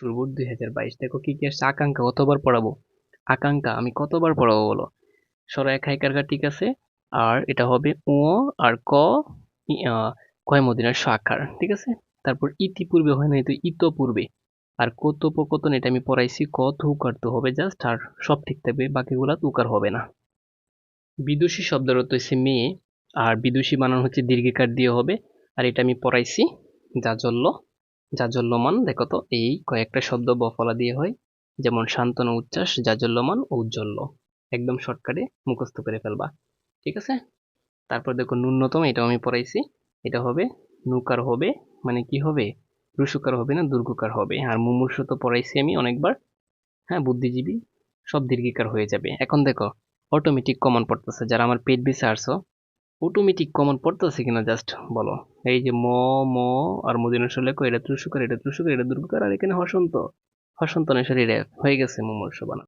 শুরুর দুই হাজার বাইশ। দেখো কি কি আসছে? আকাঙ্ক্ষা, কতবার পড়াবো? আকাঙ্ক্ষা, আমি কতবার পড়াবো বলো? সরাই খাইকারকা ঠিক আছে? আর এটা হবে ও আর ক কয় মদিনার ঠিক আছে? তারপর ইতিপূর্বে হয় না তো ইতপূর্বে। আর কতোপকথন এটা আমি পড়াইছি, ক তুকার তো হবে জাস্ট, আর সব ঠিক থাকবে, বাকিগুলা তুকার হবে না। বিদুষী শব্দের অর্থ হচ্ছে মেয়ে, আর বিদুষী বানানো হচ্ছে দীর্ঘিকার দিয়ে হবে। আর এটা আমি পড়াইছি জাজল্য জাজল্যমান, দেখো তো, এই কয়েকটা শব্দ বফলা দিয়ে হয়। যেমন, শান্তনু উচ্ছ্বাস, জাজল্যমান, ঔজ্জ্বল্য। একদম শর্টকাটে মুখস্থ করে ফেলবা, ঠিক আছে? তারপর দেখো, ন্যূনতম, এটাও আমি পড়াইছি। এটা হবে নুকার হবে মানে কি হবে? রুসুকার হবে না, দুর্গকার হবে। আর মুমূর্ষ তো পড়াইছি আমি অনেকবার। হ্যাঁ বুদ্ধিজীবী, সব দীর্ঘিকার হয়ে যাবে। এখন দেখো অটোমেটিক কমন পড়তেছে। যারা আমার পেট বেছে আসছো অটোমেটিক কমন পড়তেছে কিনা জাস্ট বলো। এই যে ম ম আর মদিনা লেখো, এটা ত্রুসুকার এটা ত্রুসুকার এটা দুর্গকার আর এখানে হসন্ত। হসন্ত নেশার এটা হয়ে গেছে মুমূর্ষ বানা